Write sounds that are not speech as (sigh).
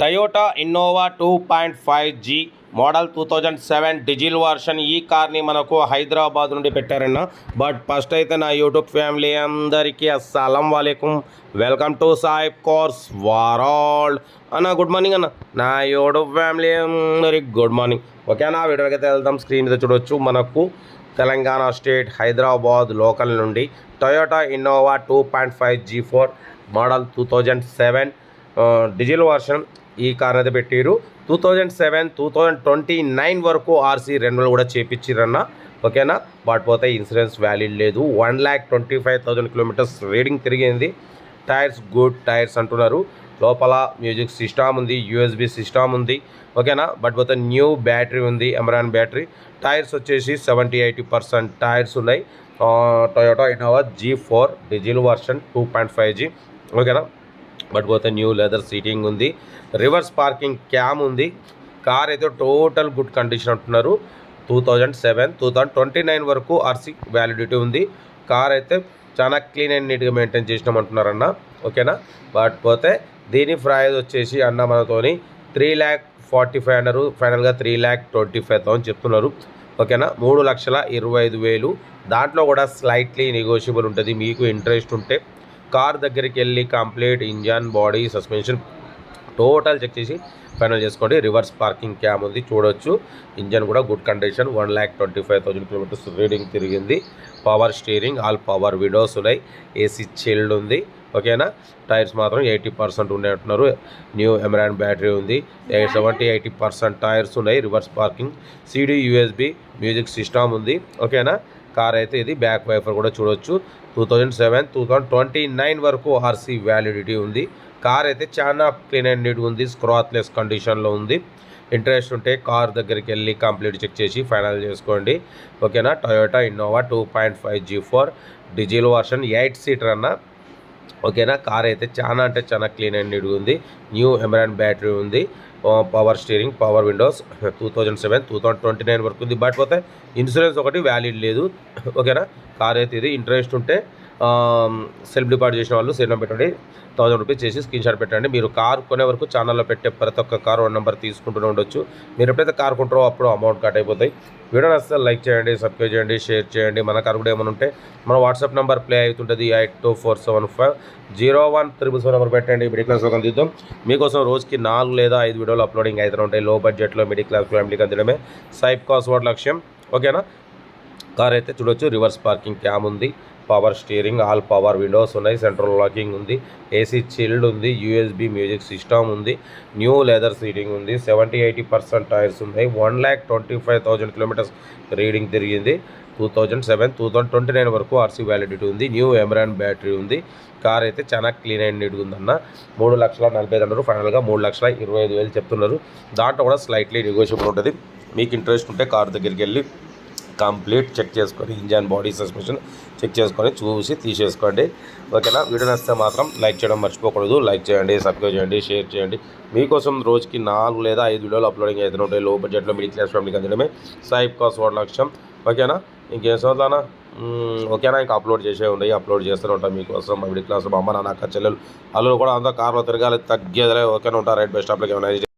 Toyota Innova two point five G model two thousand seven diesel version ఈ కార్ని మనకు హైదరాబాద్ నుండి పెట్టారన్న. బట్ ఫస్ట్ అయితే నా యూట్యూబ్ ఫ్యామిలీ అందరికీ అస్సలం వాలేకుం. Welcome to Saib cars world అన్న గుడ్ మార్నింగ్ అన్న. నా యూట్యూబ్ ఫ్యామిలీ అందరికి గుడ్ మార్నింగ్ ఓకేనా వీడియోకి అయితే వెళ్దాం. స్క్రీన్ మీద చూడొచ్చు. మనకు తెలంగాణ స్టేట్ హైదరాబాద్ లోకల్ నుండి Toyota Innova two point five G four model two thousand seven diesel version ఈ కార్ అయితే పెట్టిరు. Two thousand seven two thousand twenty nine వరకు ఆర్సీ రెన్యువల్ కూడా చేపించిరన్న ఓకేనా? బట్ పోతే ఇన్సూరెన్స్ వ్యాలిడ్ లేదు. One lakh twenty five thousand kilometres reading తిరిగింది. టైర్స్ గుడ్ టైర్స్ అంటున్నారు. లోపల మ్యూజిక్ సిస్టమ్ ఉంది యూఎస్బి సిస్టమ్ ఉంది. ఓకేనా? బట్ పోతే న్యూ బ్యాటరీ ఉంది ఎమరాన్ బ్యాటరీ. టైర్స్ వచ్చేసి సెవెంటీ ఎయిటీ పర్సెంట్ టైర్స్ ఉన్నాయి. Toyota Innova G four diesel version two point five G ఓకేనా? బట్ పోతే న్యూ లెదర్ సీటింగ్ ఉంది. రివర్స్ పార్కింగ్ క్యామ్ ఉంది. కార్ అయితే టోటల్ గుడ్ కండిషన్ అంటున్నారు. Two thousand seven two thousand twenty nine వరకు RC validity ఉంది. Car అయితే చాలా క్లీన్ అండ్ నీట్గా మెయింటైన్ చేసినాం అంటున్నారన్న ఓకేనా? బట్ పోతే దీని ప్రైజ్ వచ్చేసి అన్న మనతోని త్రీ ల్యాక్ ఫార్టీ ఫైవ్ అన్నారు ఫైనల్గా three lakh twenty five thousand చెప్తున్నారు. ఓకేనా? మూడు లక్షల ఇరవై ఐదు వేలు. దాంట్లో కూడా స్లైట్లీ నెగోషియబుల్ ఉంటుంది. మీకు ఇంట్రెస్ట్ ఉంటే కార్ దగ్గరికి వెళ్ళి complete engine body suspension total check చేసి ఫైనల్ చేసుకోండి. రివర్స్ పార్కింగ్ క్యామ్ ఉంది చూడొచ్చు. ఇంజన్ కూడా good condition one lakh twenty five thousand kilometres reading తిరిగింది. Power steering all power windows ఉన్నాయి. ఏసీ చిల్డ్ ఉంది ఓకేనా? టైర్స్ మాత్రం ఎయిటీ పర్సెంట్ ఉన్నాయి అంటున్నారు. న్యూ ఎమరాన్ బ్యాటరీ ఉంది సెవెంటీ ఎయిటీ పర్సెంట్ టైర్స్ ఉన్నాయి reverse parking. CD USB music system ఉంది ఓకేనా? కార్ అయితే ఇది బ్యాక్ వైఫర్ కూడా చూడొచ్చు. Two thousand seven two thousand twenty nine వరకు ఆర్సీ వ్యాలిడిటీ ఉంది. కార్ అయితే చాలా క్లీన్ అండ్ నీట్గా ఉంది స్క్రాత్లెస్ కండిషన్లో ఉంది. ఇంట్రెస్ట్ ఉంటే కార్ దగ్గరికి వెళ్ళి కంప్లీట్ చెక్ చేసి ఫైనల్ చేసుకోండి. ఓకేనా? Toyota Innova two point five G four diesel version eight seater అన్న. ఓకేనా? కార్ అయితే చాలా అంటే చాలా క్లీన్ అండ్ నీట్గా ఉంది. న్యూ ఎమరాన్ బ్యాటరీ ఉంది. Power steering power windows two thousand seven two thousand twenty nine వరకు ఉంది బట్ పోతే ఇన్సూరెన్స్ ఒకటి వ్యాలిడ్ లేదు. (laughs) ఓకేనా? కార్ అయితే ఇది ఇంట్రెస్ట్ ఉంటే సెల్ఫ్ డిపాజిట్ చేసిన వాళ్ళు సేల్ పెట్టండి. థౌసండ్ రూపీస్ చేసి స్క్రీన్ షాట్ పెట్టండి. మీరు కార్ కొనే వరకు ఛానల్లో పెట్టే ప్రతి ఒక్క కార్ వన్ నెంబర్ తీసుకుంటూనే ఉండొచ్చు. మీరు ఎప్పుడైతే కార్ కొంటారో అప్పుడు అమౌంట్ కట్ అయిపోతాయి. వీడియో నచ్చితే లైక్ చేయండి సబ్స్క్రైబ్ చేయండి షేర్ చేయండి. మన కార్ కూడా ఏమైనా ఉంటే మన వాట్సాప్ నెంబర్ ప్లే అవుతుంటుంది. Eight two four seven five zero one triple seven number పెట్టండి. మిడిల్ క్లాస్ వాళ్ళకి అందిద్దాం. మీకోసం రోజుకి నాలుగు లేదా ఐదు వీడియోలు అప్లోడింగ్ అయితే ఉంటాయి. లో బడ్జెట్లో మిడిల్ క్లాస్ ఫ్యామిలీకి అందడమే సైప్ కాస్ వాట్ లక్ష్యం? ఓకేనా కార్ అయితే చూడొచ్చు. రివర్స్ పార్కింగ్ క్యామ్ ఉంది. Power steering all power windows ఉన్నాయి. సెంట్రల్ లాకింగ్ ఉంది. ఏసీ చిల్డ్ ఉంది. యూఎస్బి మ్యూజిక్ సిస్టమ్ ఉంది. న్యూ లెదర్ సీటింగ్ ఉంది. సెవెంటీ ఎయిటీ పర్సెంట్ టైర్స్ ఉన్నాయి. One lakh twenty five thousand kilometres reading తిరిగింది. Two thousand seven two thousand twenty nine వరకు RC validity ఉంది. New Amaron battery ఉంది. Car అయితే చాలా క్లీన్ అండ్ నీట్గా ఉందన్న. మూడు లక్షల నలభై ఐదు అన్నారు ఫైనల్గా మూడు లక్షల ఇరవై ఐదు వేలు చెప్తున్నారు. దాంట్లో కూడా స్లైట్లీ నెగోషియబుల్ ఉంటుంది. మీకు ఇంట్రెస్ట్ ఉంటే కార్ దగ్గరికి వెళ్ళి కంప్లీట్ చెక్ చేసుకొని ఇంజన్ బాడీ సస్పెన్షన్ చెక్ చేసుకొని చూసి తీసేసుకోండి. ఓకేనా? వీడియో నచ్చితే మాత్రం లైక్ చేయడం మర్చిపోకూడదు. లైక్ చేయండి సబ్స్క్రైబ్ చేయండి షేర్ చేయండి. మీకోసం రోజుకి నాలుగు లేదా ఐదు వీడియోలు అప్లోడింగ్ అయితే ఉంటాయి. లో బడ్జెట్లో మిడిల్ క్లాస్ ఫ్యామిలీకి అందడమే సాయిబ్ కాస్ వాడు లక్ష్యం ఓకేనా? ఇంకేం చదువుతానా? ఓకేనా? ఇంకా అప్లోడ్ చేసే ఉన్నాయి అప్లోడ్ చేస్తూనే ఉంటాం మీకోసం. మా మిడిల్ క్లాస్ మా అమ్మ నాన్న అక్క చెల్లెలు వాళ్ళు కూడా అంతా కార్లో తిరగాలి తగ్గేదిలే ఓకేనా? ఉంటారు? రైట్ బెస్ట్ స్టాప్లోకి ఏమైనా